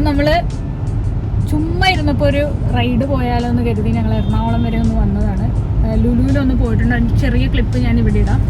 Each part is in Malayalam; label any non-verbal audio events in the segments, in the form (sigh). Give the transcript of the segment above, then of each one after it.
അപ്പം നമ്മൾ ചുമ്മാ ഇരുന്നപ്പോൾ ഒരു റൈഡ് പോയാലോ എന്ന് കരുതി ഞങ്ങൾ എറണാകുളം വരെ ഒന്ന് വന്നതാണ്. ലുലുവിലൊന്ന് പോയിട്ടുണ്ട്. ചെറിയ ക്ലിപ്പ് ഞാൻ ഇവിടെ ഇടാം.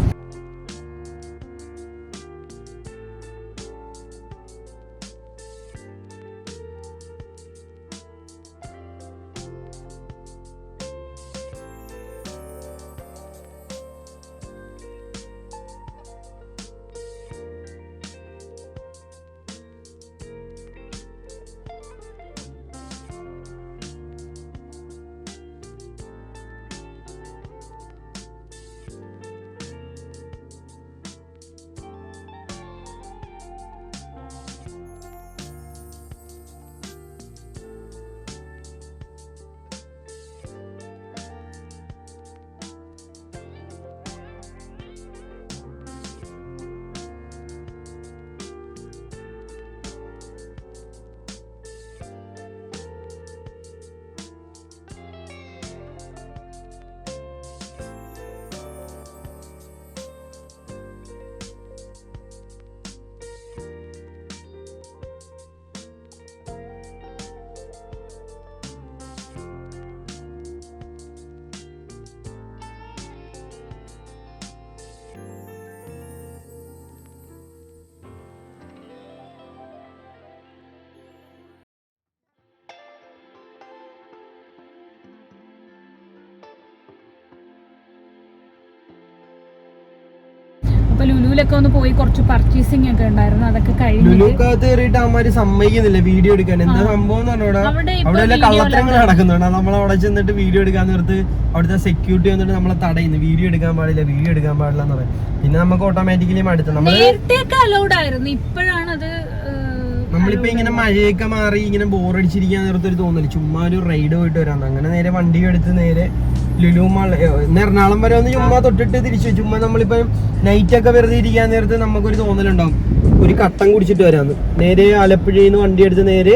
അപ്പൊ ലുലുവിലൊക്കെ ഒന്ന് പോയി കുറച്ച് പർച്ചേസിംഗ് ഒക്കെ ഉണ്ടായിരുന്നു അതൊക്കെ കഴിഞ്ഞു ലുലുക്കകത്ത് കയറിയിട്ട് അമ്മമാര് സമ്മതിക്കുന്നില്ല വീഡിയോ എടുക്കാൻ. എന്താ സംഭവം അവിടെ കള്ളത്തരങ്ങൾ നടക്കുന്നുണ്ട്. നമ്മൾ അവിടെ ചെന്നിട്ട് വീഡിയോ എടുക്കാൻ നേരത്ത് അവിടുത്തെ സെക്യൂരിറ്റി വന്നിട്ട് നമ്മളെ തടയുന്നു. വീഡിയോ എടുക്കാൻ പാടില്ല വീഡിയോ എടുക്കാൻ പാടില്ല എന്ന് പറയും. പിന്നെ നമുക്ക് ഓട്ടോമാറ്റിക്കലി മടുത്തു. നമ്മൾ അലൗഡ് ആയിരുന്നു. ഇപ്പോഴാണ് അത് നമ്മളിപ്പോ ഇങ്ങനെ മഴയൊക്കെ മാറി ഇങ്ങനെ ബോറടിച്ചിരിക്കാൻ നേരത്തെ ഒരു തോന്നൽ. ചുമ്മാ ഒരു റൈഡ് പോയിട്ട് വരാം. അങ്ങനെ നേരെ വണ്ടി എടുത്ത് നേരെ ലുലു മാൾ ഇന്ന് എറണാകുളം വരെ ഒന്ന് ചുമ്മാ തൊട്ടിട്ട് തിരിച്ചു ചുമ്മാ നമ്മളിപ്പോ നൈറ്റ് ഒക്കെ വെറുതെ ഇരിക്കാൻ നേരത്ത് നമുക്കൊരു തോന്നലുണ്ടാവും. ഒരു കട്ടൻ കുടിച്ചിട്ട് വരാന്ന്. നേരെ ആലപ്പുഴയിൽ നിന്ന് വണ്ടി എടുത്ത് നേരെ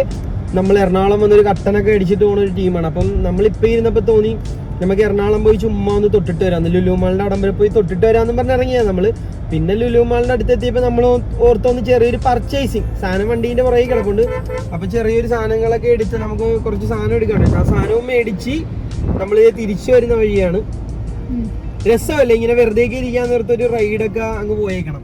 നമ്മൾ എറണാകുളം വന്നൊരു കട്ടനൊക്കെ അടിച്ചിട്ട് പോകുന്ന ഒരു ടീമാണ്. അപ്പം നമ്മളിപ്പോൾ ഇരുന്നപ്പോൾ തോന്നി നമുക്ക് എറണാകുളം പോയി ചുമ്മാ ഒന്ന് തൊട്ടിട്ട് വരാം ലുലുമാളിന്റെ അടമ്പരം പോയി തൊട്ടിട്ട് വരാന്ന് പറഞ്ഞ് ഇറങ്ങിയാ നമ്മൾ. പിന്നെ ലുലുമാളിന്റെ അടുത്തെത്തിയപ്പോൾ നമ്മൾ ഓർത്തൊന്ന് ചെറിയൊരു പർച്ചേസിങ് സാധനം വണ്ടീന്റെ പുറകെ കിടപ്പുണ്ട്. അപ്പോൾ ചെറിയൊരു സാധനങ്ങളൊക്കെ എടുത്ത് നമുക്ക് കുറച്ച് സാധനം എടുക്കാനുണ്ട്. ആ സാധനവും മേടിച്ച് നമ്മൾ തിരിച്ചു വരുന്ന വഴിയാണ്. രസമല്ല ഇങ്ങനെ വെറുതെ ഇരിക്കാൻ നേരത്തെ ഒരു റൈഡൊക്കെ അങ്ങ് പോയേക്കണം.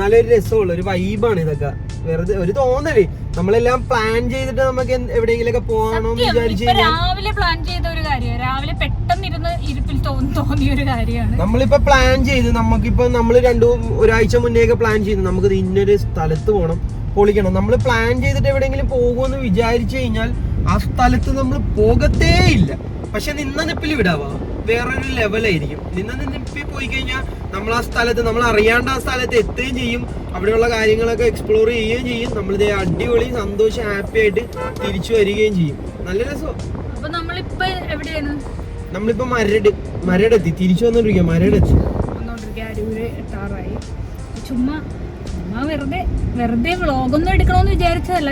നല്ലൊരു രസമുള്ള ഒരു വൈബാണ് ഇതൊക്കെ. വെറുതെ ഒരു തോന്നൽ. നമ്മളെല്ലാം പ്ലാൻ ചെയ്തിട്ട് നമുക്ക് എവിടെയെങ്കിലൊക്കെ പോകണം വിചാരിച്ചു രാവിലെ പ്ലാൻ ചെയ്ത ഒരു കാര്യമാണ്. രാവിലെ പെട്ടെന്ന് ഇരുന്ന് ഇരിപ്പിൽ തോന്നി തോന്നിയ ഒരു കാര്യമാണ്. നമ്മളിപ്പോ പ്ലാൻ ചെയ്ത്. നമുക്കിപ്പോ നമ്മൾ രണ്ടു ഒരാഴ്ച മുന്നേ ഒക്കെ പ്ലാൻ ചെയ്ത്. നമുക്ക് ഇന്നൊരു സ്ഥലത്ത് പോകണം പൊളിക്കണം. നമ്മൾ പ്ലാൻ ചെയ്തിട്ട് എവിടെയെങ്കിലും പോകുമെന്ന് വിചാരിച്ചു കഴിഞ്ഞാൽ ആ സ്ഥലത്ത് നമ്മൾ പോകത്തേ ഇല്ല പക്ഷെ നിന്ന നിപ്പിൽ വിടാവാ? വേറൊരു ലെവലായിരിക്കും നിന്ന നിപ്പിൽ പോയി കഴിഞ്ഞാൽ നമ്മൾ ആ സ്ഥലത്ത് നമ്മൾ അറിയാണ്ട് ആ സ്ഥലത്ത് എത്തുകയും ചെയ്യും. അവിടെയുള്ള കാര്യങ്ങളൊക്കെ എക്സ്പ്ലോർ ചെയ്യുകയും ചെയ്യും. നമ്മളിതേ അടിപൊളി സന്തോഷം ഹാപ്പി ആയിട്ട് തിരിച്ചു വരികയും ചെയ്യും. നല്ല രസം? നമ്മളിപ്പൊ മരട് മരടെത്തി. തിരിച്ചു വന്നോണ്ടിരിക്കുക മരടെത്തി. ചുമ്മാ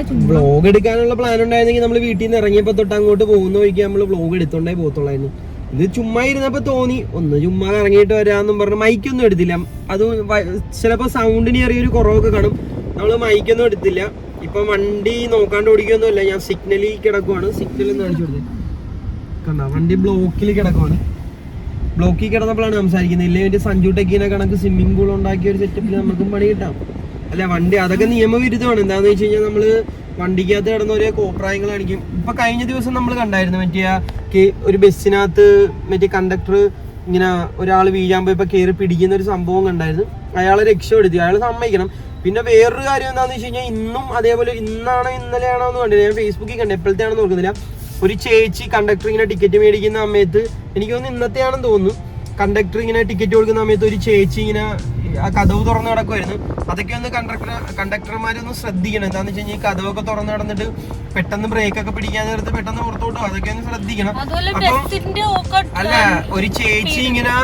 ചുമ്മാ. എടുക്കാനുള്ള പ്ലാൻ ഉണ്ടായിരുന്നെങ്കിൽ നമ്മൾ വീട്ടിൽ നിന്ന് ഇറങ്ങിയപ്പോ തൊട്ട് അങ്ങോട്ട് പോകുന്ന വഴിക്ക് നമ്മൾ വ്ളോഗ് എടുത്തോണ്ടേ പോകത്തുള്ളായിരുന്നു. ഇത് ചുമ്മാ ഇരുന്നപ്പോ തോന്നി ഒന്ന് ചുമ്മാ ഇറങ്ങിയിട്ട് വരാന്നും പറഞ്ഞ് മൈക്കൊന്നും എടുത്തില്ല. അത് ചിലപ്പോ സൗണ്ടിന് ചെറിയൊരു കുറവൊക്കെ കാണും. നമ്മൾ മൈക്കൊന്നും എടുത്തില്ല. ഇപ്പൊ വണ്ടി നോക്കാണ്ട് ഓടിക്കൊന്നുമില്ല ഞാൻ സിഗ്നലിൽ കിടക്കുവാണ്. ഒന്ന് കാണിച്ചു കൊടുത്തത് കണ്ട വണ്ടി ബ്ലോക്കിൽ കിടക്കുവാണ്. ബ്ലോക്കിൽ കിടന്നപ്പോഴാണ് സംസാരിക്കുന്നത്. ഇല്ലെങ്കിൽ സഞ്ജു ടെക്കിനെ കണക്ക് സ്വിമ്മിംഗ് പൂൾ ഉണ്ടാക്കിയ ഒരു സെറ്റപ്പിൽ നമുക്കും പണി കിട്ടാം. അല്ല വണ്ടി അതൊക്കെ നിയമവിരുദ്ധമാണ്. എന്താന്ന് വെച്ച് കഴിഞ്ഞാൽ നമ്മൾ വണ്ടിക്കകത്ത് കിടന്ന ഒരേ കോപ്രായങ്ങൾ കാണിക്കും. ഇപ്പൊ കഴിഞ്ഞ ദിവസം നമ്മൾ കണ്ടായിരുന്നു മറ്റേ ഒരു ബസ്സിനകത്ത് മറ്റേ കണ്ടക്ടർ ഇങ്ങനെ ഒരാൾ വീഴാൻ പോയപ്പോൾ കയറി പിടിക്കുന്ന ഒരു സംഭവം കണ്ടായിരുന്നു. അയാളെ രക്ഷപ്പെടുത്തി. അയാൾ സമ്മതിക്കണം. പിന്നെ വേറൊരു കാര്യം എന്താണെന്ന് വെച്ച് കഴിഞ്ഞാൽ ഇന്നും അതേപോലെ ഇന്നാണോ ഇന്നലെയാണോ എന്ന് കണ്ടില്ല. ഞാൻ ഫേസ്ബുക്കിൽ കണ്ടു. എപ്പോഴത്തെയാണെന്ന് നോക്കുന്നില്ല ഒരു ചേച്ചി കണ്ടക്ടർ ഇങ്ങനെ ടിക്കറ്റ് മേടിക്കുന്ന സമയത്ത് എനിക്ക് തോന്നുന്നു ഇന്നത്തെയാണെന്ന് തോന്നുന്നു. കണ്ടക്ടർ ഇങ്ങനെ ടിക്കറ്റ് കൊടുക്കുന്ന സമയത്ത് ഒരു ചേച്ചി ഇങ്ങനെ ആ കഥവ് തുറന്ന് കിടക്കുമായിരുന്നു അതൊക്കെ ഒന്ന് കണ്ടക്ടർ കണ്ടക്ടർമാരൊന്ന് ശ്രദ്ധിക്കണം. എന്താന്ന് വെച്ച് കഴിഞ്ഞാൽ ഈ കഥവൊക്കെ തുറന്ന് നടന്നിട്ട് പെട്ടെന്ന് ബ്രേക്ക് ഒക്കെ പിടിക്കാൻ നേരത്ത് പെട്ടെന്ന് പുറത്തോട്ട് അതൊക്കെ ഒന്ന് ശ്രദ്ധിക്കണം. അപ്പം അല്ല ഒരു ചേച്ചി ഇങ്ങനെ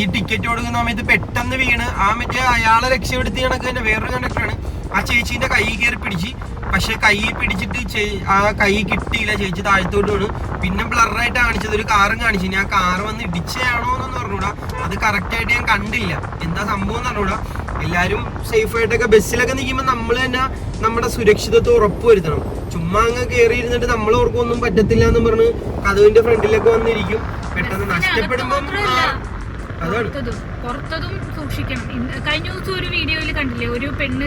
ഈ ടിക്കറ്റ് കൊടുക്കുന്ന സമയത്ത് പെട്ടെന്ന് വീണ്. ആ മറ്റേ അയാളെ രക്ഷപ്പെടുത്തി കണക്ക് തന്നെ വേറൊരു കണ്ടക്ടറാണ് ആ ചേച്ചീന്റെ കൈ കയറി പിടിച്ച്. പക്ഷെ കൈ പിടിച്ചിട്ട് ആ കൈ കിട്ടിയില്ല. ചേച്ചി താഴത്തോട്ട് വീണു. പിന്നെ ബ്ലറായിട്ട് കാണിച്ചത് ഒരു കാറും കാണിച്ചു. ഞാൻ ആ കാറ് വന്ന് ഇടിച്ചാണോ എന്നൊന്നും പറഞ്ഞൂടാ അത് കറക്റ്റ് ആയിട്ട് ഞാൻ കണ്ടില്ല. എന്താ സംഭവം എന്ന് പറഞ്ഞൂടാ എല്ലാരും സേഫ് ആയിട്ടൊക്കെ ബസ്സിലൊക്കെ നിൽക്കുമ്പോൾ നമ്മൾ തന്നെ നമ്മുടെ സുരക്ഷിതത്വം ഉറപ്പുവരുത്തണം ചുമ്മാ അങ്ങ് കയറി ഇരുന്നിട്ട് നമ്മൾ ഓർക്കൊന്നും പറ്റത്തില്ല എന്ന് പറഞ്ഞ് കഥവിന്റെ ഫ്രണ്ടിലൊക്കെ വന്നിരിക്കും. പെട്ടെന്ന് നഷ്ടപ്പെടുമ്പം അതാണ്. പുറത്തതും സൂക്ഷിക്കണം കഴിഞ്ഞ ദിവസം ഒരു വീഡിയോയിൽ കണ്ടില്ലേ? ഒരു പെണ്ണ്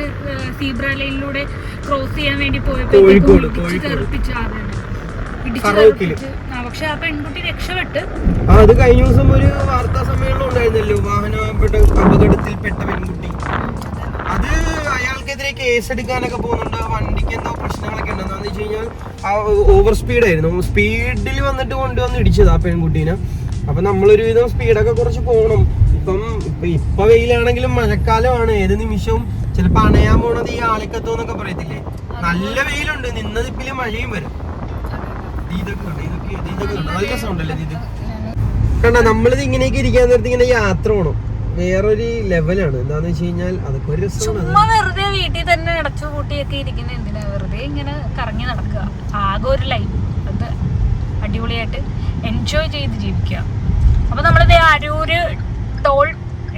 സീബ്ര ലൈനിലൂടെ ക്രോസ് ചെയ്യാൻ വേണ്ടി പോയപ്പോൾ. തെറിപ്പിച്ചു അതെ ഇടിച്ചു ഫറോക്കിൽ. തെറിപ്പിച്ച്. ആ പക്ഷെ ആ പെൺകുട്ടി രക്ഷപ്പെട്ട്. അത് കഴിഞ്ഞ ദിവസം ഒരു വാർത്താ സമ്മേളനം ഉണ്ടായിരുന്നല്ലോ. വാഹനപ്പെട്ട അപകടത്തിൽ പെട്ട പെൺകുട്ടി. അത് അയാൾക്കെതിരെ കേസ് എടുക്കാനൊക്കെ പോകുന്നുണ്ട് വണ്ടിക്ക് എന്തോ പ്രശ്നങ്ങളൊക്കെ ഉണ്ടെന്ന് വെച്ച് കഴിഞ്ഞാൽ ആ ഓവർ സ്പീഡ് ആയിരുന്നു. സ്പീഡിൽ വന്നിട്ട് കൊണ്ടുവന്ന് ഇടിച്ചത് ആ പെൺകുട്ടീനെ. അപ്പൊ നമ്മളൊരു വിധം സ്പീഡൊക്കെ കുറച്ച് പോകണം ഇപ്പം ഇപ്പൊ ഇപ്പൊ വെയിലാണെങ്കിലും മഴക്കാലമാണ്. ഏത് നിമിഷവും ചിലപ്പോ അണയാൻ പോണത് ഈ ആളിക്കത്തോ എന്നൊക്കെ പറയത്തില്ലേ? നല്ല വെയിലുണ്ട്. നിന്നതിപ്പിൽ മഴയും വരും. ഇതൊക്കെ ഉണ്ട് ഇതൊക്കെ ഇതൊക്കെ ഉണ്ട് നല്ല സൗണ്ട് അല്ലേ ഇത്? കണ്ട? നമ്മളിത് ഇങ്ങനെയൊക്കെ ഇരിക്കാൻ നേരത്തെ ഇങ്ങനെ യാത്ര പോകണം വേറൊരു ലെവലാണ് എന്താന്ന് വെച്ച് കഴിഞ്ഞാൽ അതൊക്കെ ഒരു രസമാണ്. വെറുതെ വീട്ടിൽ തന്നെ അടച്ചു പൂട്ടിയൊക്കെ ഇരിക്കുന്ന എന്തിനാ? വെറുതെ ഇങ്ങനെ കറങ്ങി നടക്കുക. ആകെ ഒരു ലൈഫ് അത് അടിപൊളിയായിട്ട് എൻജോയ് ചെയ്ത് ജീവിക്കുക. അപ്പൊ നമ്മളിത് അരൂര് ടോൾ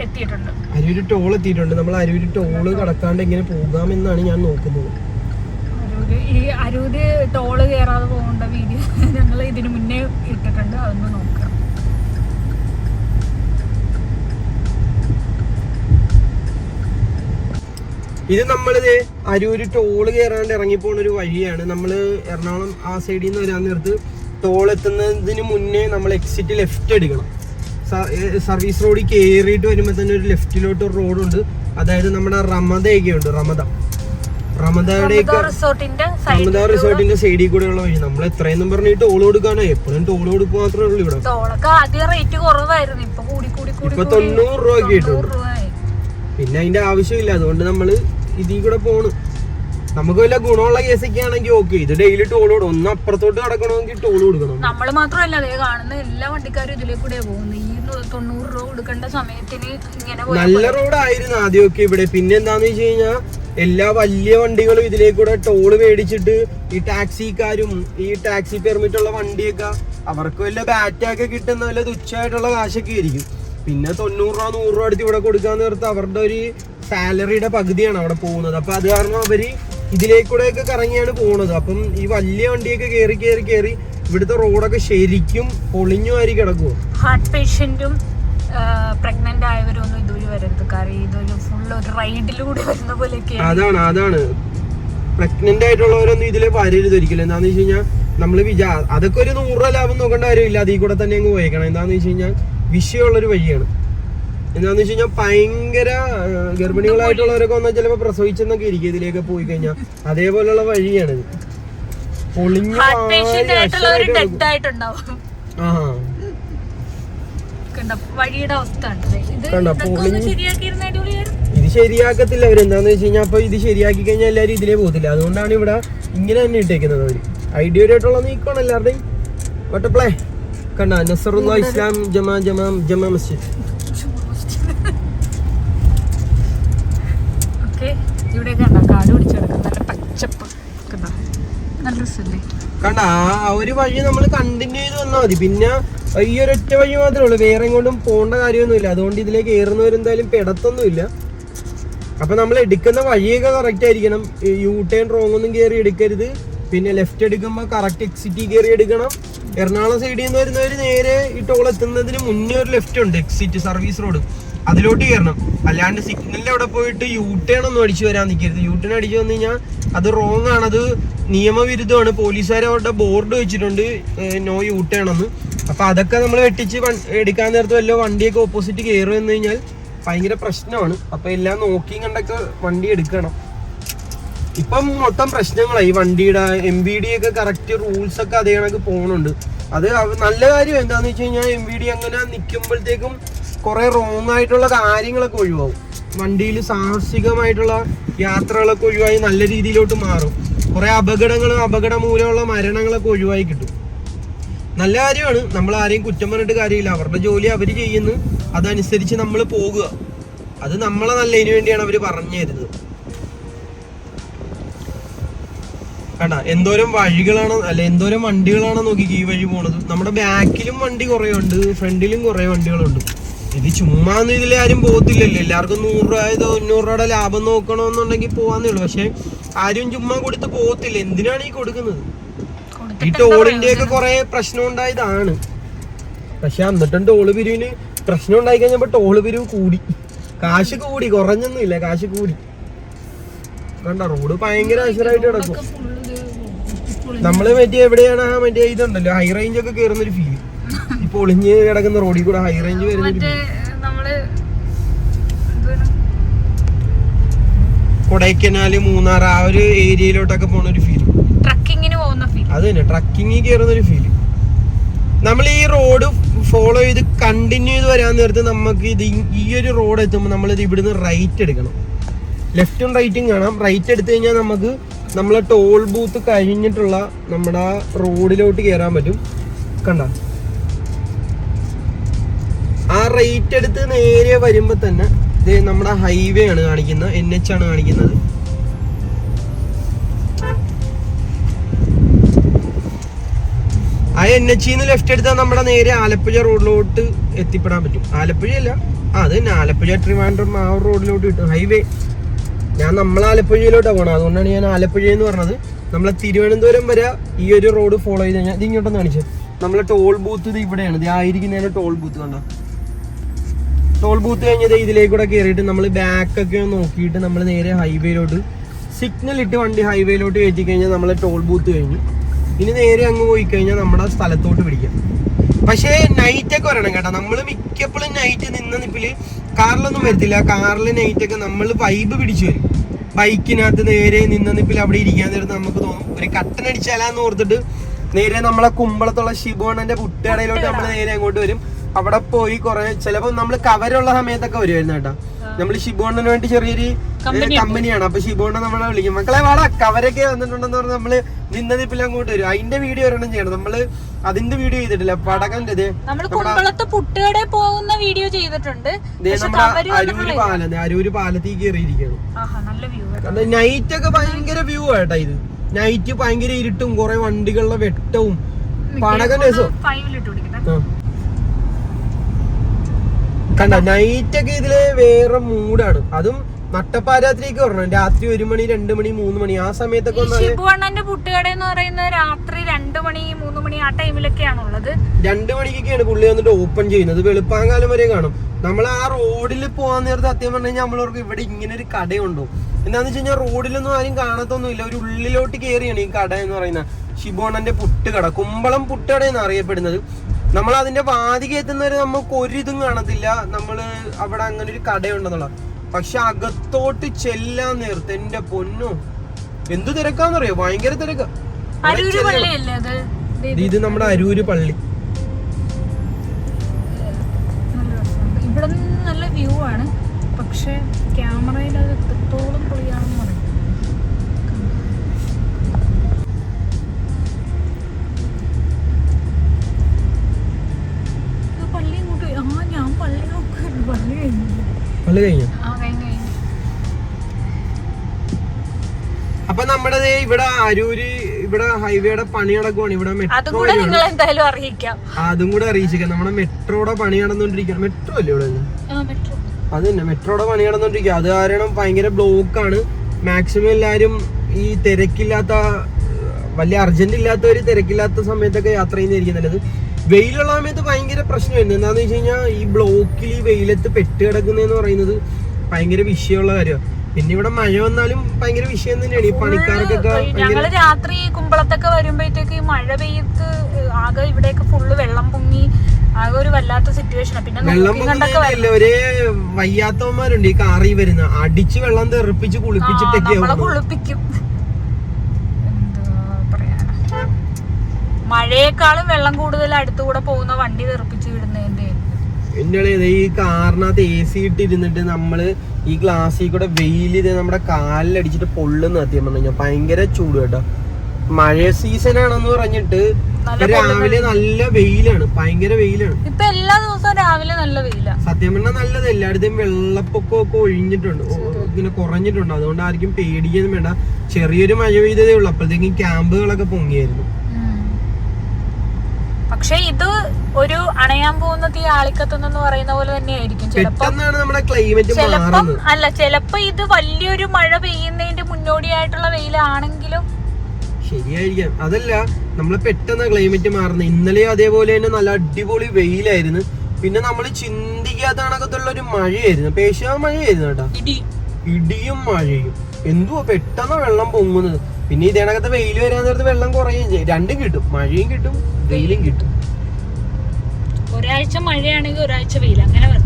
എത്തിയിട്ടുണ്ട്. അരൂര് ടോൾ എത്തിയിട്ടുണ്ട്. നമ്മൾ അരൂര് ടോൾ കടക്കാണ്ട് എങ്ങനെ പോകാമെന്നാണ് ഞാൻ നോക്കുന്നത്. ഈ അരൂര് ടോൾ കയറാതെ പോകേണ്ട വീഡിയോ ഞങ്ങൾ ഇതിനു മുന്നേ ഇട്ടിട്ടുണ്ട്. അതൊന്ന് നോക്കാം. ഇത് നമ്മളിത് അരൂര് ടോൾ കയറാണ്ട് ഇറങ്ങി പോകുന്ന ഒരു വഴിയാണ്. നമ്മൾ എറണാകുളം ആ സൈഡിൽ നിന്ന് വരാൻ നേരത്ത് ടോൾ എത്തുന്നതിന് മുന്നേ നമ്മൾ എക്സിറ്റ് ലെഫ്റ്റ് എടുക്കണം. സർവീസ് റോഡിൽ കയറിയിട്ട് വരുമ്പോൾ തന്നെ ഒരു ലെഫ്റ്റിലോട്ട് ഒരു റോഡുണ്ട് അതായത് നമ്മുടെ റമദയൊക്കെ ഉണ്ട് റമദ. റമദയുടെയൊക്കെ റിസോർട്ടിന്റെ റമദ സൈഡിൽ റിസോർട്ടിന്റെ സൈഡിൽ ഉള്ള വഴി. നമ്മൾ എത്രയെന്നും പറഞ്ഞിട്ട് ടോൾ കൊടുക്കാനോ എപ്പോഴും ടോൾ കൊടുക്കുക മാത്രമേ ഉള്ളൂ ഇവിടെ. ഇപ്പൊ കൂടി കൂടി കൂടി കൂടി തൊണ്ണൂറ് രൂപ കിട്ടും പിന്നെ അതിന്റെ ആവശ്യമില്ല. അതുകൊണ്ട് നമ്മൾ ഇതിൽ കൂടെ പോണ്. നമുക്ക് വല്ല ഗുണമുള്ള കേസൊക്കെ ആണെങ്കിൽ ഓക്കെ ഇത് ഡെയിലി ടോൾ കൊടുക്കും ഒന്ന് അപ്പുറത്തോട്ട് കിടക്കണമെങ്കിൽ ടോൾ കൊടുക്കണം. നമ്മൾ മാത്രമല്ല അതേ കാണുന്ന എല്ലാ വണ്ടിക്കാരും ഇതിലേ കൂടെ പോകുന്നത് ഈ തൊണ്ണൂറ് രൂപ കൊടുക്കേണ്ട സമയത്തിന് ഇങ്ങനെ നല്ല റോഡായിരുന്നു ആദ്യമൊക്കെ ഇവിടെ. പിന്നെ എന്താന്ന് വെച്ച് കഴിഞ്ഞാൽ എല്ലാ വലിയ വണ്ടികളും ഇതിലേക്കൂടെ ടോൾ മേടിച്ചിട്ട് ഈ ടാക്സിക്കാരും ഈ ടാക്സി പെർമിറ്റ് ഉള്ള വണ്ടിയൊക്കെ അവർക്ക് വല്ല ബാറ്റൊക്കെ കിട്ടുന്ന വല്ല തുച്ഛമായിട്ടുള്ള കാശൊക്കെ ആയിരിക്കും. പിന്നെ തൊണ്ണൂറ് രൂപ നൂറ് രൂപ അടുത്ത് ഇവിടെ കൊടുക്കാൻ നേരത്ത് അവരുടെ ഒരു സാലറിയുടെ പകുതിയാണ് അവിടെ പോകുന്നത്. അപ്പൊ അത് കാരണം അവർ ഇതിലേക്കൂടെയൊക്കെ കറങ്ങിയാണ് പോകുന്നത്. അപ്പം ഈ വലിയ വണ്ടിയൊക്കെ കയറി കയറി കയറി ഇവിടുത്തെ റോഡൊക്കെ ശരിക്കും പൊളിഞ്ഞു വാരി കിടക്കുമോ ഹാർട്ട് പേഷ്യന്റും പ്രഗ്നന്റ് ആയവരും ഒന്നും ഇതുവഴി വരരുത്. കാരണം ഇതൊരു ഫുൾ ഒരു റൈഡിലൂടെ വരുന്ന പോലെയൊക്കെ അതാണ് അതാണ്. പ്രഗ്നന്റ് ആയിട്ടുള്ളവരൊന്നും ഇതിലെ വരരുത് ഒരിക്കലും. എന്താന്ന് വെച്ച് കഴിഞ്ഞാൽ നമ്മൾ വിചാ അതൊക്കെ ഒരു നൂറ് രൂപ ലാഭം നോക്കേണ്ട കാര്യമില്ല. അതിൽ കൂടെ തന്നെ അങ്ങ് പോയേക്കണം. എന്താന്ന് വെച്ച് കഴിഞ്ഞാൽ വിഷയമുള്ളൊരു വഴിയാണ്. എന്താന്ന് വെച്ച് കഴിഞ്ഞാൽ ഭയങ്കര ഗർഭിണികളായിട്ടുള്ളവരൊക്കെ വന്നാൽ ചിലപ്പോൾ പ്രസവിച്ചെന്നൊക്കെ ഇരിക്കും ഇതിലേക്ക് പോയി കഴിഞ്ഞാൽ അതേപോലെയുള്ള വഴിയാണിത്. ഹാർട്ട് പേഷ്യന്റ് ഒരു. ഡെഡ് ആയിട്ടുണ്ടാവും. കണ്ടോ? വഴിയുടെ അവസ്ഥ ഇത് ശരിയാക്കത്തില്ല അവരെന്താന്ന് വെച്ച് കഴിഞ്ഞാൽ അപ്പൊ ഇത് ശരിയാക്കി കഴിഞ്ഞാൽ എല്ലാരും ഇതിലേ പോകത്തില്ല. അതുകൊണ്ടാണ് ഇവിടെ ഇങ്ങനെ തന്നെ ഇട്ടേക്കുന്നത് അവർ. ഐഡിയയായിട്ടുള്ള നീക്കമാണ് എല്ലാവരുടെയും വട്ടപ്ലേ കണ്ട? നസറുല്ലാ ഇസ്ലാം ജമാ ജമാ ജമാ മസ്ജിദ് ഓക്കെ ഇവിടെ കണ്ടോ കാട് പിടിച്ചു കിടക്കും നല്ല പച്ചപ്പ് കണ്ടോ നല്ല രസമല്ലേ കണ്ട ആ ഒരു വഴി നമ്മൾ കണ്ടിന്യൂ ചെയ്ത് വന്നാൽ മതി. പിന്നെ ഈ ഒരൊറ്റ വഴി മാത്രമേ ഉള്ളൂ. വേറെ എങ്ങോട്ടും പോകേണ്ട കാര്യമൊന്നുമില്ല. അതുകൊണ്ട് ഇതിലേക്ക് കയറുന്നവരെന്തായാലും പെടത്തൊന്നുമില്ല. അപ്പൊ നമ്മൾ എടുക്കുന്ന വഴിയൊക്കെ കറക്റ്റ് ആയിരിക്കണം. യു ടേൺ റോങ് ഒന്നും കയറി എടുക്കരുത്. പിന്നെ ലെഫ്റ്റ് എടുക്കുമ്പോൾ കറക്റ്റ് എക്സിറ്റ് കയറി എടുക്കണം. എറണാകുളം സൈഡിൽ നിന്ന് വരുന്നവർ നേരെ ഈ ടോൾ എത്തുന്നതിന് മുന്നേ ഒരു ലെഫ്റ്റ് ഉണ്ട്. എക്സിറ്റ് സർവീസ് റോഡ് അതിലോട്ട് കയറണം. അല്ലാണ്ട് സിഗ്നലിൽ അവിടെ പോയിട്ട് യൂട്ടേൺ ടേൺ ഒന്നും അടിച്ചു വരാൻ നിൽക്കരുത് യൂട്ടേൺ ടേൺ അടിച്ചു വന്നു കഴിഞ്ഞാൽ അത് റോങ് ആണ്. അത് നിയമവിരുദ്ധമാണ്. പോലീസുകാർ അവരുടെ ബോർഡ് വെച്ചിട്ടുണ്ട് നോ യൂട്ടേൺ ടേൺ എന്ന്. അപ്പൊ അതൊക്കെ നമ്മൾ വെട്ടിച്ച് എടുക്കാൻ നേരത്ത് വല്ല വണ്ടിയൊക്കെ ഓപ്പോസിറ്റ് കയറും എന്ന് കഴിഞ്ഞാൽ ഭയങ്കര പ്രശ്നമാണ്. അപ്പോൾ എല്ലാം നോക്കിയും കണ്ടൊക്കെ വണ്ടി എടുക്കണം. ഇപ്പം മൊത്തം പ്രശ്നങ്ങളായി. ഈ വണ്ടിയുടെ എം വി ഡി ഒക്കെ കറക്റ്റ് റൂൾസ് ഒക്കെ അതേ കണക്ക് പോകുന്നുണ്ട് അത് നല്ല കാര്യം എന്താണെന്ന് വെച്ച് കഴിഞ്ഞാൽ എം വി ഡി അങ്ങനെ നിൽക്കുമ്പോഴത്തേക്കും കുറെ റോങ് ആയിട്ടുള്ള കാര്യങ്ങളൊക്കെ ഒഴിവാകും വണ്ടിയിൽ സാഹസികമായിട്ടുള്ള യാത്രകളൊക്കെ ഒഴിവായി നല്ല രീതിയിലോട്ട് മാറും. കുറെ അപകടങ്ങളും അപകട മൂലമുള്ള മരണങ്ങളൊക്കെ ഒഴിവായി കിട്ടും. നല്ല കാര്യമാണ്. നമ്മൾ ആരെയും കുറ്റം പറഞ്ഞിട്ട് കാര്യമില്ല. അവരുടെ ജോലി അവർ ചെയ്യുന്നു. അതനുസരിച്ച് നമ്മൾ പോകുക. അത് നമ്മളെ നല്ലതിന് വേണ്ടിയാണ് അവർ പറഞ്ഞു തരുന്നത്. കണ്ട? എന്തോരം വഴികളാണ് അല്ല എന്തോരം വണ്ടികളാണ് നോക്കി ഈ വഴി പോണത്? നമ്മുടെ ബാക്കിലും വണ്ടി കുറേ ഉണ്ട് ഫ്രണ്ടിലും കുറേ വണ്ടികളുണ്ട്. ഇത് ചുമ്മാ ഒന്നും ഇതിൽ ആരും പോകത്തില്ലല്ലോ. എല്ലാവർക്കും നൂറ് രൂപ തൊണ്ണൂറ് രൂപയുടെ ലാഭം നോക്കണമെന്നുണ്ടെങ്കിൽ പോവാന്നേ ഉള്ളൂ. പക്ഷെ ആരും ചുമ്മാ കൊടുത്ത് പോകത്തില്ല. എന്തിനാണ് ഈ കൊടുക്കുന്നത്? ഈ ടോളിന്റെ ഒക്കെ? കുറെ പ്രശ്നം ഉണ്ടായതാണ് പക്ഷെ എന്നിട്ടും ടോൾ പിരിവിന് പ്രശ്നം ഉണ്ടായി കഴിഞ്ഞപ്പോ ടോൾ പിരിവ് കൂടി. കാശ് കൂടി കുറഞ്ഞൊന്നുമില്ല. കാശ് കൂടി. കണ്ട? റോഡ് ഭയങ്കര അശരായിട്ട് കിടക്കും. നമ്മൾ മറ്റേ എവിടെയാണ് ആ മറ്റേ ഇതുണ്ടല്ലോ ഹൈ റേഞ്ച് ഒക്കെ കയറുന്ന ഒരു ഫീൽ ഈ പൊളിഞ്ഞ് കിടക്കുന്ന റോഡിൽ കൂടെ ഹൈ റേഞ്ച് വരുന്ന. കൊടൈക്കനാല് മൂന്നാർ ആ ഒരു ഏരിയയിലോട്ടൊക്കെ പോണ ഒരു ഫീൽ ട്രക്കിങ്ങിന് പോകുന്ന ഫീൽ അത് തന്നെ ട്രക്കിങ്ങിൽ കയറുന്ന ഒരു ഫീൽ നമ്മൾ ഈ റോഡ് ഫോളോ ചെയ്ത് കണ്ടിന്യൂ ചെയ്ത് വരാൻ നേരത്ത് നമുക്ക് ഇത് ഈ- ഒരു റോഡ് എത്തുമ്പോൾ നമ്മൾ ഇത് ഇവിടുന്ന് റൈറ്റ് എടുക്കണം. ലെഫ്റ്റും റൈറ്റും കാണാം. റൈറ്റ് എടുത്തു കഴിഞ്ഞാൽ നമുക്ക് നമ്മളെ ടോൾ ബൂത്ത് കഴിഞ്ഞിട്ടുള്ള നമ്മുടെ ആ റോഡിലോട്ട് കയറാൻ പറ്റും. കണ്ട? ആ റൈറ്റ് എടുത്ത് നേരെ വരുമ്പോൾ തന്നെ ഇത് നമ്മുടെ ഹൈവേ ആണ് കാണിക്കുന്നത് എൻ എച്ച് ആണ് കാണിക്കുന്നത്. ആ എൻ എച്ച് ലെഫ്റ്റ് എടുത്താൽ നമ്മുടെ നേരെ ആലപ്പുഴ റോഡിലോട്ട് എത്തിപ്പെടാൻ പറ്റും. ആലപ്പുഴയല്ല ആ അത് തന്നെ ആലപ്പുഴ ട്രിവാൻഡ്രം ആ റോഡിലോട്ട് കിട്ടും ഹൈവേ ഞാൻ നമ്മൾ ആലപ്പുഴയിലോട്ടാണ് പോകണം അതുകൊണ്ടാണ് ഞാൻ ആലപ്പുഴ എന്ന് പറഞ്ഞത്. നമ്മളെ തിരുവനന്തപുരം വരെ ഈ ഒരു റോഡ് ഫോളോ ചെയ്ത് കഴിഞ്ഞാൽ ഇത് ഇങ്ങോട്ടൊന്ന് കാണിച്ചത് നമ്മളെ ടോൾ ബൂത്ത് ഇത് ഇവിടെയാണ് ഇത് ആയിരിക്കുന്നതിന് ടോൾ ബൂത്ത് കണ്ടോ? ടോൾ ബൂത്ത് കഴിഞ്ഞത് ഇതിലേക്കൂടെ കയറിയിട്ട് നമ്മൾ ബാക്ക് ഒക്കെ നോക്കിയിട്ട് നമ്മൾ നേരെ ഹൈവേയിലോട്ട് സിഗ്നൽ ഇട്ട് വണ്ടി ഹൈവേയിലോട്ട് കയറ്റി കഴിഞ്ഞാൽ നമ്മൾ ടോൾ ബൂത്ത് കഴിഞ്ഞു. ഇനി നേരെ അങ്ങ് പോയി കഴിഞ്ഞാൽ നമ്മുടെ സ്ഥലത്തോട്ട് പിടിക്കാം. പക്ഷേ നൈറ്റ് ഒക്കെ വരണം കേട്ടോ. നമ്മൾ മിക്കപ്പോഴും നൈറ്റ് നിന്ന നിപ്പിൽ കാറിലൊന്നും വരത്തില്ല. കാറിൽ നൈറ്റ് ഒക്കെ നമ്മൾ വൈബ് പിടിച്ചു വരും. ബൈക്കിനകത്ത് നേരെ നിന്ന നിപ്പിൽ അവിടെ ഇരിക്കാൻ നേരത്ത് നമുക്ക് തോന്നും ഒരു കട്ടൻ ഓർത്തിട്ട് നേരെ നമ്മളെ കുമ്പളത്തുള്ള ശിബോണന്റെ പുട്ടുകടയിലോട്ട് നമ്മൾ നേരെ അങ്ങോട്ട് വരും. അവിടെ പോയി കുറെ ചിലപ്പോ നമ്മൾ കവരുള്ള സമയത്തൊക്കെ വരുമായിരുന്നു കേട്ടോ. നമ്മൾ ഷിബോണിന് വേണ്ടി ചെറിയൊരു കമ്പനിയാണ്. അപ്പൊ ഷിബോണ്ണ നമ്മളെ വിളിക്കും. മക്കളെ വാടാ കവരൊക്കെ വന്നിട്ടുണ്ടെന്ന് പറഞ്ഞാൽ നമ്മൾ നിന്നതിപ്പില്ല അങ്ങോട്ട് വരും. അതിന്റെ വീഡിയോ ഒരെണ്ണം ചെയ്യണം. നമ്മൾ അതിന്റെ വീഡിയോ ചെയ്തിട്ടില്ല. പടകന്റെ കുമ്പളത്ത് പോകുന്ന വീഡിയോ ചെയ്തിട്ടുണ്ട്. നമ്മുടെ അരൂര് പാലം അരൂര് പാലത്തിൽ കയറിയിരിക്കുകയാണ് കാരണം നൈറ്റ് ഒക്കെ ഭയങ്കര വ്യൂ ആട്ടാ ഇത്. നൈറ്റ് ഭയങ്കര ഇരുട്ടും കുറെ വണ്ടികളുടെ വെട്ടവും. പടകൻ രസവും. കണ്ട? നൈറ്റ് ഒക്കെ ഇതിൽ വേറെ മൂഡാണ്. അതും നട്ടപ്പാരാത്രിക്ക് പറഞ്ഞു രാത്രി ഒരു മണി രണ്ട് മണി മൂന്ന് മണി. ആ സമയത്തൊക്കെ ശിബുവണ്ണന്റെ പുട്ടുകട എന്ന് പറയുന്നത് രാത്രി രണ്ട് മണി മൂന്ന് മണി ആ ടൈമിലൊക്കെയാണ് ഉള്ളത്. രണ്ട് മണിക്കൊക്കെയാണ് പുള്ളി വന്നിട്ട് ഓപ്പൺ ചെയ്യുന്നത്. വെളുപ്പാങ്കാലം വരെ കാണും. നമ്മൾ ആ റോഡിൽ പോകാൻ നേരത്തെ സത്യം പറഞ്ഞു കഴിഞ്ഞാൽ നമ്മളവർക്ക് ഇവിടെ ഇങ്ങനെ ഒരു കടയുണ്ടോ. എന്താന്ന് വെച്ച് കഴിഞ്ഞാൽ റോഡിലൊന്നും ആരും കാണത്തൊന്നുമില്ല. ഒരു ഉള്ളിലോട്ട് കയറിയാണ് ഈ കട എന്ന് പറയുന്ന ശിബോണന്റെ പുട്ടുകട. കുമ്പളം പുട്ടുകട എന്ന് അറിയപ്പെടുന്നത്. നമ്മൾ അതിന്റെ വാതിക എത്തുന്നവരെ നമുക്ക് ഒരിതും കാണത്തില്ല. നമ്മൾ അവിടെ അങ്ങനെ ഒരു കടയുണ്ടെന്നുള്ള പക്ഷെ അകത്തോട്ട് ചെല്ലാൻ നേരത്തെ എന്റെ പൊന്നു എന്ത് തിരക്കാന്നറിയോ? ഭയങ്കര തിരക്ക. ഇത് നമ്മുടെ അരൂര് പള്ളി. ഇവിടെ നല്ല വ്യൂ ആണ്. പക്ഷെ ക്യാമറയിൽ അത് എത്രത്തോളം പൊളിയാണെന്ന് പള്ളി കഴിഞ്ഞു. അപ്പൊ നമ്മുടെ ഇവിടെ അരൂര് ഇവിടെ ഹൈവേയുടെ പണി നടക്കുവാണ് ഇവിടെ അതും മെട്രോ കൂടെ നിങ്ങൾ എന്തായാലും അറിയിക്കാം. അതും കൂടെ അറിയിച്ചേക്കാം നമ്മുടെ മെട്രോയുടെ പണി നടന്നുകൊണ്ടിരിക്കുകയാണ്. മെട്രോ അല്ലേ ഇവിടെ? അത് തന്നെ മെട്രോയുടെ പണി നടന്നുകൊണ്ടിരിക്കുക അത് കാരണം ഭയങ്കര ആണ് മാക്സിമം എല്ലാരും ഈ തിരക്കില്ലാത്ത വലിയ അർജന്റ് ഇല്ലാത്ത ഒരു തിരക്കില്ലാത്ത സമയത്തൊക്കെ യാത്ര ചെയ്യുന്നതായിരിക്കും നല്ലത്. വെയിലുള്ള സമയത്ത് ഭയങ്കര പ്രശ്നമായിരുന്നു. എന്താന്ന് വെച്ച് കഴിഞ്ഞാൽ ഈ ബ്ലോക്കിൽ ഈ വെയിലത്ത് പെട്ട് കിടക്കുന്നതെന്ന് പറയുന്നത് ഭയങ്കര വിഷയമുള്ള കാര്യമാണ് പിന്നെ ഇവിടെ മഴ വന്നാലും ഭയങ്കര വിഷയം തന്നെയാണ്. ഈ പണിക്കാർക്കൊക്കെ ഞങ്ങൾ രാത്രി കുമ്പളത്തൊക്കെ വരുമ്പോഴത്തേക്ക് ഈ മഴ പെയ്ത്ത് ആകെ ഇവിടെയൊക്കെ ഫുള്ള് വെള്ളം പൊങ്ങി ആകെ ഒരു വല്ലാത്ത സിറ്റുവേഷൻ പിന്നെ വെള്ളം പൊങ്ങി ഒരേ വയ്യാത്തവന്മാരുണ്ട് ഈ കാറി വരുന്ന. അടിച്ച് വെള്ളം തെറിപ്പിച്ച് കുളിപ്പിച്ചിട്ടൊക്കെ കുളിപ്പിക്കും എന്തുവാ പറയാനാ മഴയെക്കാളും വെള്ളം കൂടുതൽ അടുത്തുകൂടെ പോകുന്ന വണ്ടി തെറിപ്പിച്ച് വിടുന്നതിന്റെ. എന്റെ ഇളയത് ഈ കാറിനകത്ത് എ സി ഇട്ടിരുന്നിട്ട് നമ്മൾ ഈ ഗ്ലാസ്സിൽ കൂടെ വെയിൽ നമ്മുടെ കാലിലടിച്ചിട്ട് പൊള്ളുന്ന സത്യം പറഞ്ഞു കഴിഞ്ഞാൽ ഭയങ്കര ചൂട് കേട്ടോ. മഴ സീസൺ ആണെന്ന് പറഞ്ഞിട്ട് രാവിലെ നല്ല വെയിലാണ് ഭയങ്കര വെയിലാണ്. ഇപ്പൊ എല്ലാ ദിവസവും രാവിലെ നല്ല വെയില. സത്യം പറഞ്ഞാൽ നല്ലത് എല്ലായിടത്തും വെള്ളപ്പൊക്കമൊക്കെ ഒഴിഞ്ഞിട്ടുണ്ട്. ഓ, ഇങ്ങനെ കുറഞ്ഞിട്ടുണ്ട്. അതുകൊണ്ട് ആർക്കും പേടിക്കൊന്നും വേണ്ട. ചെറിയൊരു മഴ പെയ്തതേ ഉള്ളൂ. അപ്പോഴത്തേക്കും ക്യാമ്പുകളൊക്കെ പൊങ്ങിയായിരുന്നു. പക്ഷെ ഇത് ഒരു അണയാൻ പോകുന്ന തീ ആളിക്കത്തുന്നെന്ന് പറയുന്ന പോലെ തന്നെയായിരിക്കും. ചിലപ്പം ചിലപ്പം അല്ല ചിലപ്പോ ഇത് വലിയൊരു മഴ പെയ്യുന്നതിന്റെ മുന്നോടിയായിട്ടുള്ള വെയിലാണെങ്കിലും ശരിയായിരിക്കാം. അതല്ല നമ്മൾ പെട്ടെന്ന് ക്ലൈമറ്റ് മാറുന്നത്. ഇന്നലെ അതേപോലെ തന്നെ നല്ല അടിപൊളി വെയിലായിരുന്നു. പിന്നെ നമ്മൾ ചിന്തിക്കാത്ത കണക്കത്തുള്ള ഒരു മഴയായിരുന്നു. പേശാ മഴയായിരുന്നു കേട്ടോ. ഇടിയും മഴയും. എന്തുവാ പെട്ടെന്ന് വെള്ളം പൊങ്ങുന്നത്? പിന്നെ ഇതിനകത്ത് വെയിൽ വരാൻ നേരത്ത് വെള്ളം കുറയുകയും ചെയ്യും. രണ്ടും കിട്ടും. മഴയും കിട്ടും വെയിലും കിട്ടും. ഒരാഴ്ച മഴയാണെങ്കിൽ ഒരാഴ്ച വെയിൽ അങ്ങനെ വരണം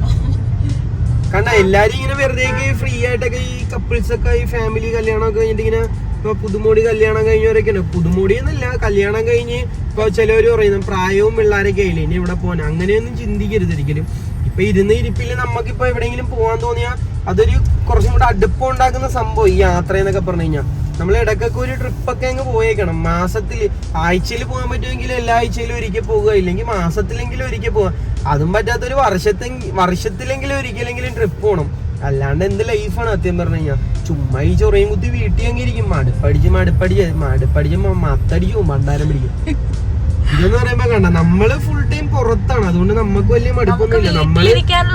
കണ്ട എല്ലാരും ഇങ്ങനെ വെറുതെ ഫ്രീ ആയിട്ടൊക്കെ ഈ കപ്പിൾസ് ഒക്കെ ഈ ഫാമിലി കല്യാണം ഒക്കെ കഴിഞ്ഞിട്ട് ഇങ്ങനെ ഇപ്പൊ പുതുമോടി കല്യാണം കഴിഞ്ഞവരൊക്കെയാണ് പുതുമോടി എന്നല്ല കല്യാണം കഴിഞ്ഞ് ഇപ്പൊ ചിലവര് പറയുന്നു പ്രായവും പിള്ളേരൊക്കെ ആയില്ലേ ഇനി ഇവിടെ പോകാൻ അങ്ങനെയൊന്നും ചിന്തിക്കരുത് ഒരിക്കലും. ഇപ്പൊ ഇരുന്ന് ഇരിപ്പിൽ നമുക്കിപ്പോ എവിടെയെങ്കിലും പോകാൻ തോന്നിയാൽ അതൊരു കുറച്ചും കൂടെ അടുപ്പം ഉണ്ടാക്കുന്ന സംഭവം ഈ യാത്ര എന്നൊക്കെ പറഞ്ഞു കഴിഞ്ഞാൽ നമ്മൾ ഇടയ്ക്കൊക്കെ ഒരു ട്രിപ്പൊക്കെ അങ്ങ് പോയേക്കണം. മാസത്തിൽ ആഴ്ചയിൽ പോകാൻ പറ്റുമെങ്കിൽ എല്ലാ ആഴ്ചയിലും ഒരിക്കൽ പോവുക ഇല്ലെങ്കിൽ മാസത്തിലെങ്കിലും ഒരിക്കൽ പോവുക അതും പറ്റാത്തൊരു വർഷത്തെ വർഷത്തിലെങ്കിലും ഒരിക്കലെങ്കിലും ട്രിപ്പ് പോകണം അല്ലാണ്ട് എന്ത് ലൈഫാണ് സത്യം പറഞ്ഞു കഴിഞ്ഞാൽ ചുമ്മാ ഈ ചൊറയും കുത്തി വീട്ടിൽ അങ്ങിരിക്കും മടുപ്പടിച്ച് മടുപ്പടിച്ച് മടുപ്പടിച്ച് മത്തടിക്കും മണ്ടാരം പിടിക്കും. ഇതെന്ന് പറയുമ്പോ കണ്ട നമ്മൾ ഫുൾ ടൈം പുറത്താണ്. അതുകൊണ്ട് നമുക്ക് വലിയ മടുപ്പൊന്നുമില്ല നമ്മൾ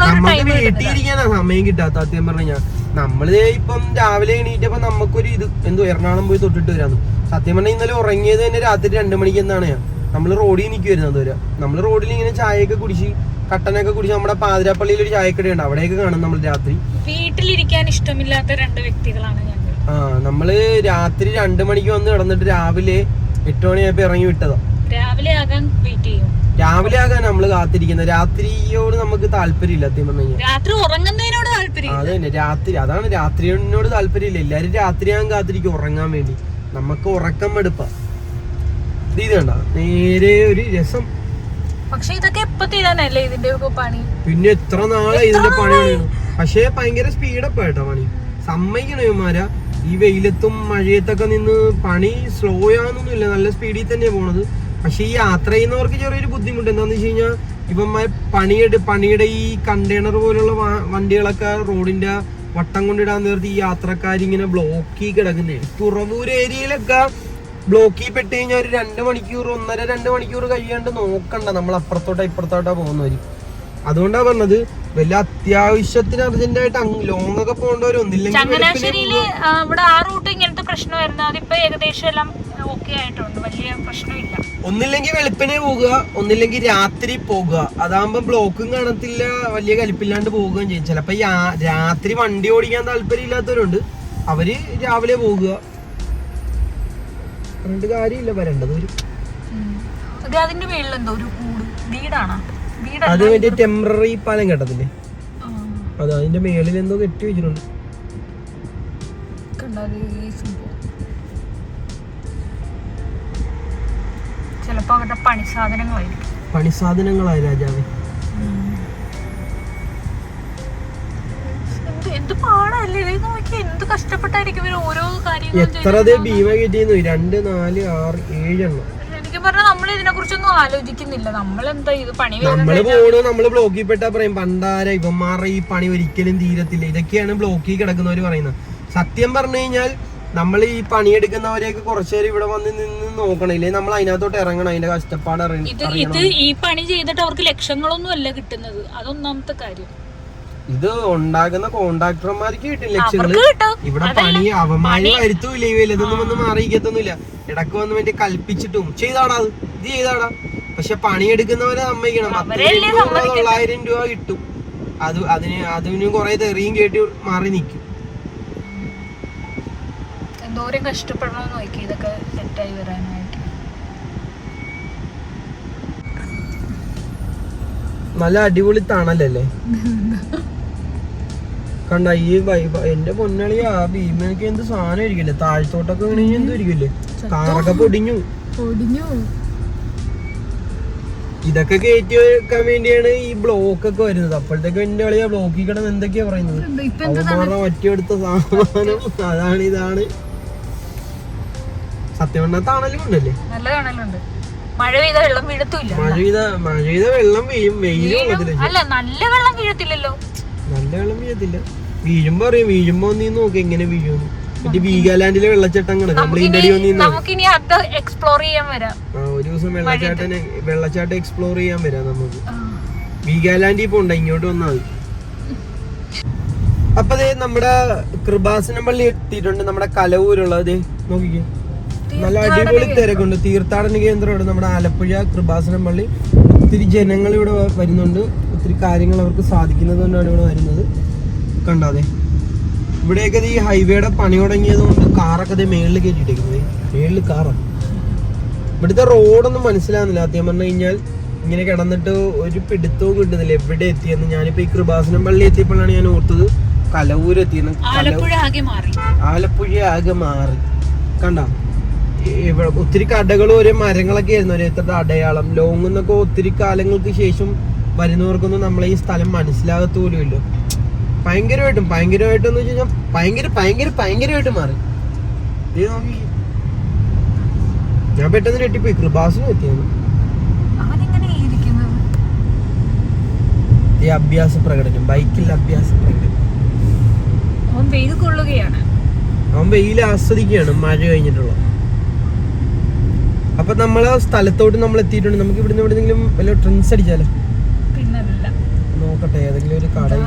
നമുക്ക് വീട്ടിൽ ഇരിക്കാനാ സമയം കിട്ടാത്ത സത്യം പറഞ്ഞാൽ നമ്മൾ ഇപ്പം രാവിലെ എണീറ്റപ്പോ നമുക്കൊരു ഇത് എന്തോ എറണാകുളം പോയി തൊട്ടിട്ട് വരാന്ന്. സത്യം പറഞ്ഞാൽ ഇന്നലെ ഉറങ്ങിയത് തന്നെ രാത്രി രണ്ടു മണിക്ക് എന്നാണ് നമ്മൾ നമ്മൾ റോഡിൽ നിൽക്കുവായിരുന്നു അതുവരെ. നമ്മൾ റോഡിൽ ഇങ്ങനെ ചായയൊക്കെ കുടിച്ച് കട്ടനൊക്കെ കുടിച്ച് നമ്മുടെ പാതിരാപ്പള്ളിയിൽ ഒരു ചായക്കട ഉണ്ട്. അവിടെയൊക്കെ കാണും നമ്മൾ രാത്രി. വീട്ടിലിരിക്കാൻ ഇഷ്ടമില്ലാത്ത രണ്ട് വ്യക്തികളാണ് ആ നമ്മൾ രാത്രി രണ്ടു മണിക്ക് വന്ന് കിടന്നിട്ട് രാവിലെ എട്ട് മണിയായപ്പോ ഇറങ്ങി വിട്ടതാ. രാവിലെ ആകാൻ വെയിറ്റ് ചെയ്യും. രാവിലെ ആകാൻ നമ്മൾ കാത്തിരിക്കുന്നത്. രാത്രിയോട് നമുക്ക് താല്പര്യമില്ല സത്യം പറഞ്ഞു കഴിഞ്ഞാൽ. രാത്രി ഉറങ്ങുന്നതിനോട് താല്പര്യം അത് തന്നെ. രാത്രി അതാണ് രാത്രിയോട് താല്പര്യമില്ല. എല്ലാരും രാത്രിയാകാൻ കാത്തിരിക്കും ഉറങ്ങാൻ വേണ്ടി. നമുക്ക് ഉറക്കം എടുപ്പ. ഇത് കണ്ട? നേരെ ഒരു രസം. പക്ഷെ ഇതൊക്കെ എപ്പോ തീരാനല്ലേ ഇതിന്റെ പണി? പിന്നെ എത്ര നാളെ ഇതിന്റെ പണി പക്ഷേ ഭയങ്കര സ്പീഡപ്പ് കേട്ടോ പണി. സമ്മതിക്കണേമാര ഈ വെയിലത്തും മഴയത്തൊക്കെ നിന്ന് പണി സ്ലോ ആണെന്നൊന്നുമില്ല. നല്ല സ്പീഡിൽ തന്നെയാ പോണത്. പക്ഷെ ഈ യാത്ര ചെയ്യുന്നവർക്ക് ചെറിയൊരു ബുദ്ധിമുട്ട്. എന്താന്ന് വെച്ച് കഴിഞ്ഞാൽ ഇവന്മാർ പണിയെടു പണിയുടെ ഈ കണ്ടെയ്നർ പോലുള്ള വണ്ടികളൊക്കെ റോഡിന്റെ വട്ടം കൊണ്ടിടാൻ നേരത്തെ ഈ യാത്രക്കാരിങ്ങനെ ബ്ലോക്കി കിടക്കുന്നേ. തുറവൂർ ഏരിയയിലൊക്കെ ബ്ലോക്കിൽ പെട്ട് കഴിഞ്ഞാൽ ഒരു രണ്ട് മണിക്കൂർ ഒന്നര രണ്ട് മണിക്കൂർ കഴിയാണ്ട് നോക്കണ്ട. നമ്മൾ അപ്പുറത്തോട്ടാ ഇപ്പുറത്തോട്ടാ പോകുന്നവര്. അതുകൊണ്ടാ പറഞ്ഞത് വലിയ അത്യാവശ്യത്തിന് അർജന്റ് ആയിട്ട് ലോങ് ഒക്കെ പോകേണ്ടവർ ഒന്നില്ലെങ്കിൽ വെളുപ്പിനെ ചങ്ങനാശ്ശേരിയിൽ ഇവിടെ ആ റൂട്ട് ഇങ്ങനത്തെ പ്രശ്നം വരുന്നത് അതിപ്പോ ഏകദേശം എല്ലാം ഓക്കെ ആയിട്ടുണ്ട്. വലിയ പ്രശ്നമില്ല. ഒന്നില്ലെങ്കിൽ വെളുപ്പിനെ പോകുക ഒന്നില്ലെങ്കിൽ രാത്രി പോകുക അതാകുമ്പോ ബ്ലോക്കും കാണത്തില്ല വലിയ കലിപ്പില്ലാണ്ട് പോവുകയും ചെയ്യും. ചിലപ്പോ ഈ രാത്രി വണ്ടി ഓടിക്കാൻ താല്പര്യമില്ലാത്തവരുണ്ട്. അവർ രാവിലെ പോകുക രണ്ട് കാര്യമില്ല വരേണ്ടത് ഒരു അതിന്റെ മേളിൽ എന്തോ ഒരു കൂട് വീടാണോ? അത് മറ്റേ ടെമ്പററി പാലം കേട്ടതില്ലേ അത് അതിന്റെ മേളിൽ എന്തോ കെട്ടി വെച്ചിട്ടുണ്ട്. ചിലപ്പോ അവരുടെ രാജാവേ. എന്ത് പാടല്ലേ? നോക്കി എന്ത് കഷ്ടപ്പെട്ടായിരിക്കും ഇവർ ഓരോ കാര്യങ്ങളും എത്ര ഭീമ കിട്ടിയെന്നു? രണ്ട് നാല് ആറ് ഏഴെണ്ണം എനിക്ക് പറഞ്ഞാൽ നമ്മൾ ഇതിനെ കുറിച്ചൊന്നും ആലോചിക്കുന്നില്ല. നമ്മൾ എന്താ ഇത് പണി നമ്മൾ പോണു നമ്മൾ ബ്ലോക്കിൽ പെട്ടാ പറയും പണ്ടാര ഇവന്മാരുടെ ഈ പണി ഒരിക്കലും തീരത്തില്ല. ഇതൊക്കെയാണ് ബ്ലോക്കിൽ കിടക്കുന്നവർ പറയുന്നത്. സത്യം പറഞ്ഞു കഴിഞ്ഞാൽ നമ്മൾ ഈ പണിയെടുക്കുന്നവരെയൊക്കെ കുറച്ചേരം ഇവിടെ വന്ന് നിന്ന് നോക്കണില്ലേ നമ്മൾ അതിനകത്തോട്ട് ഇറങ്ങണം അതിന്റെ കഷ്ടപ്പാട് ഇറങ്ങി ഇത് ഇത് ഈ പണി ചെയ്തിട്ട് അവർക്ക് ലക്ഷങ്ങളൊന്നും അല്ല കിട്ടുന്നത്. അതൊന്നാമത്തെ കാര്യം. ഇത് ഉണ്ടാകുന്ന കോണ്ടാക്ടർമാർക്ക് കിട്ടില്ല ലക്ഷ്യങ്ങൾ. ഇവിടെ പണി അവമാനം വരുത്തൂല ഈ വലുതൊന്നും അറിയിക്കത്തൊന്നുമില്ല ഇടയ്ക്ക് വന്ന് വേണ്ടി കൽപ്പിച്ചിട്ടും. ചെയ്താടാ അത്. ഇത് ചെയ്താടാ. പക്ഷെ പണിയെടുക്കുന്നവരെ സമ്മതിക്കണം. തൊള്ളായിരം രൂപ കിട്ടും. അത് അതിന് അതിന് കുറെ തെറിയും കേട്ടി മാറി നിൽക്കും. എന്തോരം കഷ്ടപ്പെടണമെന്ന് നോക്കി ഇതൊക്കെ സെറ്റായി വരാനായിട്ട്. നല്ല അടിപൊളി തണലല്ലേ? (laughs) കണ്ട ഈ എന്റെ പൊന്നളി ആ ഭീമനൊക്കെ എന്ത് സാധനം ഇരിക്കില്ലേ താഴ്ത്തോട്ടൊക്കെ വീണ് കഴിഞ്ഞാൽ എന്തും ഇരിക്കില്ലേ കാറൊക്കെ പൊടിഞ്ഞു. പൊടിഞ്ഞു. ഇതൊക്കെ കയറ്റി വെക്കാൻ വേണ്ടിയാണ് ഈ ബ്ലോക്ക് ഒക്കെ വരുന്നത്. അപ്പോഴത്തേക്ക് എന്റെ കളിയാ ബ്ലോക്കിൽ കിടന്ന് എന്തൊക്കെയാ പറയുന്നത്? അവന്മാരുടെ ഒറ്റയെടുത്ത സാധനം. അതാണ് ഇതാണ്. സത്യം പറഞ്ഞാൽ തണലും ഉണ്ടല്ലേ? നല്ല കാണലുണ്ട് മഴ പെയ്ത വെള്ളം വീഴത്തില്ല മഴ പെയ്ത മഴ പെയ്ത വെള്ളം വീഴും. വെയിലും അല്ല നല്ല വെള്ളം വീഴത്തില്ലല്ലോ. നല്ല വെള്ളം വീഴത്തില്ല വീഴുമ്പോ അറിയാം വീഴുമ്പോ നീ നോക്കി എങ്ങനെ വീഴുന്നു മറ്റേ വീഗാലാൻഡിലെ വെള്ളച്ചാട്ടം നമ്മൾ ഇതിന്റെ അടി വന്ന് നിന്നാ? നമുക്കിനി അത് എക്സ്പ്ലോർ ചെയ്യാൻ വരാം. ഒരു ദിവസം വെള്ളച്ചാട്ടം വെള്ളച്ചാട്ടം എക്സ്പ്ലോർ ചെയ്യാൻ വരാം നമുക്ക്. വീഗാലാൻഡിൽ പോണ്ട ഇങ്ങോട്ട് വന്നാൽ മതി. അപ്പൊ നമ്മുടെ കൃപാസനം പള്ളി എത്തിയിട്ടുണ്ട് നമ്മുടെ കലവൂരുള്ളത് നോക്കിക്കേ. നല്ല അടിപൊളി തിരക്കുണ്ട് തീർത്ഥാടന കേന്ദ്രമാണ് നമ്മുടെ ആലപ്പുഴ കൃപാസനം പള്ളി. ഒത്തിരി ജനങ്ങൾ ഇവിടെ വരുന്നുണ്ട്. ഒത്തിരി കാര്യങ്ങൾ അവർക്ക് സാധിക്കുന്നത് കൊണ്ടാണ് ഇവിടെ വരുന്നത്. കണ്ടാതെ. ഇവിടെയൊക്കെ ഈ ഹൈവേയുടെ പണി തുടങ്ങിയത് കൊണ്ട് കാറൊക്കെ അതേ മേളിൽ കയറ്റിയിട്ടേക്കുന്നത് മേളിൽ കാറാണ് ഇവിടുത്തെ റോഡൊന്നും മനസ്സിലാകുന്നില്ല ആദ്യം പറഞ്ഞു കഴിഞ്ഞാൽ ഇങ്ങനെ കിടന്നിട്ട് ഒരു പിടുത്തവും കിട്ടുന്നില്ല. എവിടെ എത്തിയെന്ന്? ഞാനിപ്പോ ഈ കൃപാസനം പള്ളി എത്തിയപ്പോഴാണ് ഞാൻ ഓർത്തത് കലവൂർ എത്തിയെന്ന്. ആലപ്പുഴ ആകെ മാറി. കണ്ട? ഇവിടെ ഒത്തിരി കടകളും ഒരേ മരങ്ങളൊക്കെ ആയിരുന്നു. ഓരോരുത്തരുടെ അടയാളം. ലോങ് എന്നൊക്കെ ഒത്തിരി കാലങ്ങൾക്ക് ശേഷം വരുന്നവർക്കൊന്നും നമ്മളെ ഈ സ്ഥലം മനസ്സിലാകത്ത പോലും ഇല്ല. ഭയങ്കരമായിട്ടും ഭയങ്കരമായിട്ടും എന്ന് വെച്ച് കഴിഞ്ഞാൽ ഭയങ്കര ഭയങ്കര ഭയങ്കരമായിട്ട് മാറി. ദേ നോക്കി ഞാൻ പെട്ടെന്ന് ഞെട്ടിപ്പോയി. കൃപാസിനും എത്തിയാണ് ഈ അഭ്യാസ പ്രകടനം. ബൈക്കിൽ അഭ്യാസ പ്രകടനം. അവൻ വെയിൽ കൊള്ളുകയാണ്. അവൻ വെയിൽ ആസ്വദിക്കുകയാണ്. മഴ കഴിഞ്ഞിട്ടുള്ള. അപ്പൊ നമ്മളെ സ്ഥലത്തോട്ട് നമ്മൾ എത്തിയിട്ടുണ്ട് നമുക്ക് ഇവിടുന്ന് എവിടെന്നെങ്കിലും വല്ല ട്രെൻസ് അടിച്ചാലോ? പിന്നല്ല നോക്കട്ടെ ഏതെങ്കിലും ഒരു കടയിൽ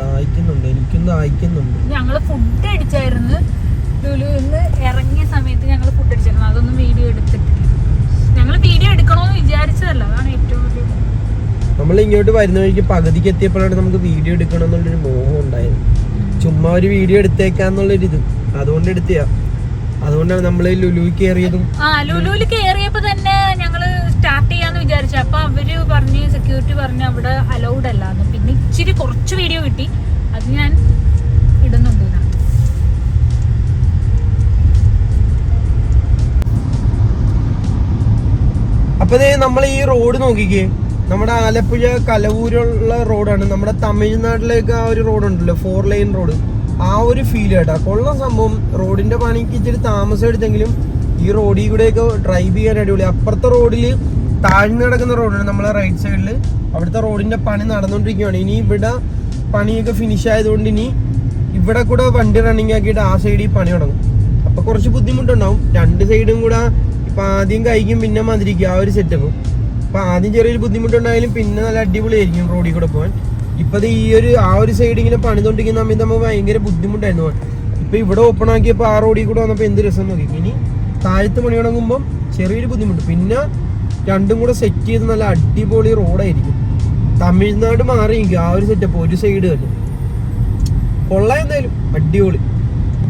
ദാഹിക്കുന്നുണ്ട്. എനിക്കും ദാഹിക്കുന്നുണ്ട്. ഞങ്ങൾ ഫുഡ് അടിച്ചായിരുന്നു. ലുലുന്ന് ഇറങ്ങിയ സമയത്ത് ഞങ്ങൾ ഫുഡ് അടിച്ചായിരുന്നു. അതൊന്നും വീഡിയോ എടുത്തിട്ടില്ല. ഞങ്ങൾ വീഡിയോ എടുക്കണമെന്ന് വിചാരിച്ചതല്ല. അതാണ് ഏറ്റവും വലിയ നമ്മൾ ഇങ്ങോട്ട് വരുന്ന വഴിക്ക് പകുതിക്ക് എത്തിയപ്പോഴാണ് നമുക്ക് വീഡിയോ എടുക്കണം എന്നുള്ളൊരു മോഹം ഉണ്ടായത്. ചുമ്മാ ഒരു വീഡിയോ എടുത്തേക്കാന്നുള്ളൊരിത് അതുകൊണ്ട് എടുത്തിയാ. അതുകൊണ്ടാണ് നമ്മൾ ലുലു കയറിയതും ആ ലുലുവിൽ കയറിയപ്പോ തന്നെ ഞങ്ങൾ സ്റ്റാർട്ട് ചെയ്യാന്ന് വിചാരിച്ചു. അപ്പൊ പറഞ്ഞ് സെക്യൂരിറ്റി പറഞ്ഞ് അവിടെ അലൗഡ് അല്ലാന്ന് പിന്നെ ഇച്ചിരി കുറച്ച് വീഡിയോ കിട്ടി. അത് ഞാൻ ഇടുന്നുണ്ട്. അപ്പൊ നമ്മൾ ഈ റോഡ് നോക്കിക്കേ. നമ്മുടെ ആലപ്പുഴ കലവൂരുള്ള റോഡാണ് നമ്മുടെ തമിഴ്നാട്ടിലേക്ക് ആ ഒരു റോഡ് ഉണ്ടല്ലോ ഫോർ ലൈൻ റോഡ് ആ ഒരു ഫീൽ കേട്ടോ. കൊള്ള സംഭവം. റോഡിന്റെ പണിക്ക് ഇച്ചിരി താമസം എടുത്തെങ്കിലും ഈ റോഡിൽ കൂടെയൊക്കെ ഡ്രൈവ് ചെയ്യാൻ അടിപൊളി. അപ്പുറത്തെ റോഡിൽ താഴ്ന്നു കിടക്കുന്ന റോഡാണ് നമ്മളെ റൈറ്റ് സൈഡിൽ അവിടുത്തെ റോഡിന്റെ പണി നടന്നുകൊണ്ടിരിക്കുകയാണ് ഇനി ഇവിടെ പണിയൊക്കെ ഫിനിഷ് ആയതുകൊണ്ട് ഇനി ഇവിടെ കൂടെ വണ്ടി റണ്ണിങ് ആക്കിയിട്ട് ആ സൈഡിൽ പണി തുടങ്ങും. അപ്പൊ കുറച്ച് ബുദ്ധിമുട്ടുണ്ടാവും. രണ്ട് സൈഡും കൂടെ ഇപ്പൊ ആദ്യം കഴിക്കും പിന്നെ മതിരിക്കും. ആ ഒരു സെറ്റപ്പ് അപ്പൊ ആദ്യം ചെറിയൊരു ബുദ്ധിമുട്ടുണ്ടായാലും പിന്നെ നല്ല അടിപൊളിയായിരിക്കും റോഡിൽ കൂടെ പോകാൻ ഇപ്പൊ ഈ ഒരു ആ ഒരു സൈഡ് ഇങ്ങനെ പണിതുകൊണ്ടിരിക്കുന്ന സമയത്ത് നമുക്ക് ഭയങ്കര ബുദ്ധിമുട്ടായിരുന്നു. ഇപ്പൊ ഇവിടെ ഓപ്പൺ ആക്കിയപ്പോൾ ആ റോഡിൽ കൂടെ വന്നപ്പോൾ എന്ത് രസം നോക്കി ഇനി താഴത്ത് പണി തുടങ്ങുമ്പോൾ ചെറിയൊരു ബുദ്ധിമുട്ട്. പിന്നെ രണ്ടും കൂടെ സെറ്റ് ചെയ്ത് നല്ല അടിപൊളി റോഡായിരിക്കും തമിഴ്നാട് മാറിയിരിക്കും ആ ഒരു സെറ്റപ്പ് ഒരു സൈഡ് തന്നെ. കൊള്ളാം എന്തായാലും. അടിപൊളി.